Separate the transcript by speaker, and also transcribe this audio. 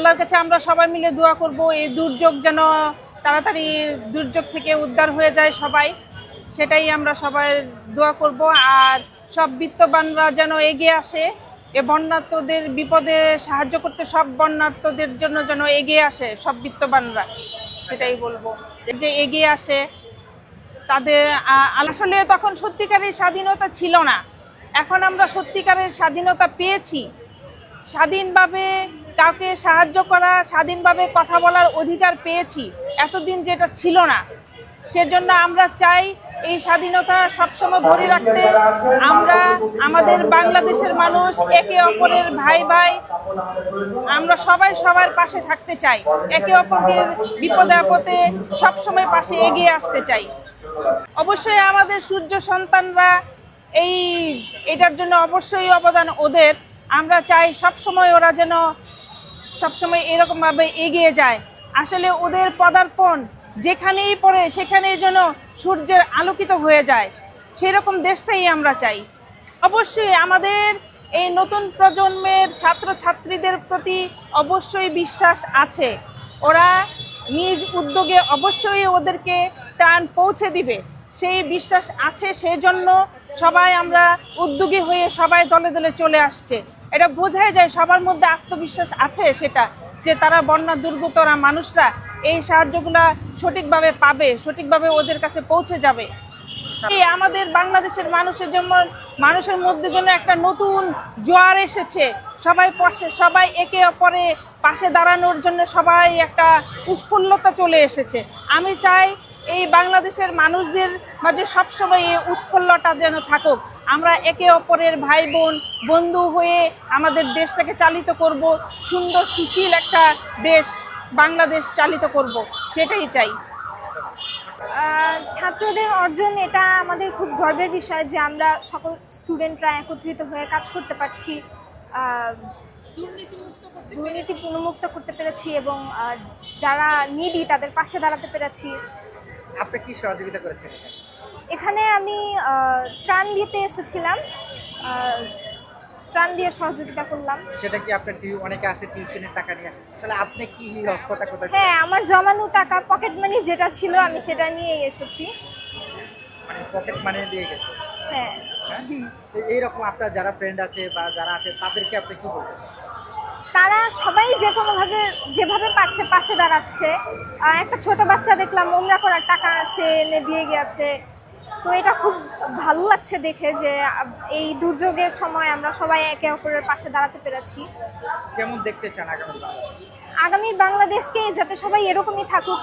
Speaker 1: আল্লাহর কাছে আমরা সবাই মিলে দোয়া করব, এই দুর্যোগ যেন তাড়াতাড়ি দুর্যোগ থেকে উদ্ধার হয়ে যায় সবাই, সেটাই আমরা সবাই দোয়া করব। আর সব বিত্তবানরা যেন এগিয়ে আসে, এ বন্যার্থদের বিপদে সাহায্য করতে সব বন্যার্থদের জন্য যেন এগিয়ে আসে, সব বিত্তবানরা, সেটাই বলব। যে এগিয়ে আসে, তাদের আসলে তখন সত্যিকারের স্বাধীনতা ছিল না। এখন আমরা সত্যিকারের স্বাধীনতা পেয়েছি। স্বাধীনভাবে কাউকে সাহায্য করা, স্বাধীনভাবে কথা বলার অধিকার পেয়েছি, এতদিন যেটা ছিল না। সেজন্য আমরা চাই এই স্বাধীনতা সবসময় ধরে রাখতে আমরা আমাদের বাংলাদেশের মানুষ, একে অপরের ভাই ভাই, আমরা সবাই সবার পাশে থাকতে চাই। একে অপরকে বিপদে আপদে সবসময় পাশে এগিয়ে আসতে চাই। অবশ্যই আমাদের সূর্য সন্তানরা এই, এটার জন্য অবশ্যই অবদান ওদের। আমরা চাই সবসময় ওরা যেন সবসময় এরকমভাবে এগিয়ে যায়। আসলে ওদের পদার্পণ যেখানেই পড়ে সেখানেই যেন সূর্যের আলোকিত হয়ে যায়। সেরকম দেশটাই আমরা চাই। অবশ্যই আমাদের এই নতুন প্রজন্মের ছাত্রছাত্রীদের প্রতি অবশ্যই বিশ্বাস আছে। ওরা নিজ উদ্যোগে অবশ্যই ওদেরকে ত্রাণ পৌঁছে দিবে। সেই বিশ্বাস আছে সেই জন্য সবাই আমরা উদ্যোগী হয়ে সবাই দলে দলে চলে আসছে। এটা বোঝাই যায় সবার মধ্যে আত্মবিশ্বাস আছে সেটা যে তারা বন্যা দুর্গতরা মানুষরা এই সাহায্যগুলা সঠিকভাবে পাবে সঠিকভাবে ওদের কাছে পৌঁছে যাবে। এই আমাদের বাংলাদেশের মানুষের জন্য মানুষের মধ্যে জন্য একটা নতুন জোয়ার এসেছে। সবাই পাশে সবাই একে অপরে পাশে দাঁড়ানোর জন্য সবাই একটা উৎফুল্লতা চলে এসেছে। আমি চাই এই বাংলাদেশের মানুষদের মাঝে সবসময় এই উৎফুল্লতা যেন থাকুক। আমরা একে অপরের ভাই বোন বন্ধু হয়ে আমাদের দেশটাকে চালিত করব সুন্দর সুশীল একটা দেশ বাংলাদেশ চালিত করব সেটাই চাই।
Speaker 2: ছাত্রদের অর্জন এটা আমাদের খুব গর্বের বিষয় যে আমরা সকল স্টুডেন্টরা একত্রিত হয়ে কাজ করতে পারছি দুর্নীতি পুনমুক্ত করতে পেরেছি এবং যারা নিডি তাদের পাশে দাঁড়াতে পেরেছি।
Speaker 3: আপনি কি সহযোগিতা করেছেন
Speaker 2: এখানে আমি ত্রাণ দিতে এসেছিলাম। ত্রাণ দিয়ে সহযোগিতা করলাম।
Speaker 3: সেটা কি আপনার টিউ- অনেকে আসে টিউশনের টাকা নিয়ে। আসলে আপনি কি লক্ষ্যটা কোথায়
Speaker 2: হ্যাঁ আমার জমানো টাকা পকেট মানি যেটা ছিল আমি সেটা নিয়েই এসেছি।
Speaker 3: মানে পকেট মানি দিয়ে গেছে।
Speaker 2: হ্যাঁ।
Speaker 3: হ্যাঁ? এইরকম আপনার যারা ফ্রেন্ড আছে বা যারা আছে তাদেরকে আপনি কি বলবেন?
Speaker 2: তারা সবাই যে কোনোভাবে যেভাবে পাচ্ছে পাশে দাঁড়াচ্ছে। একটা ছোট বাচ্চা দেখলাম ওমরা করার টাকা সে এনে দিয়ে গেছে তো এটা খুব ভালো লাগছে দেখে যে এই দুর্যোগের সময় আমরা সবাই একে অপরের পাশে দাঁড়াতে পেরেছি।
Speaker 3: কেমন দেখতে চান
Speaker 2: আগামী বাংলাদেশকে যাতে সবাই এরকমই থাকুক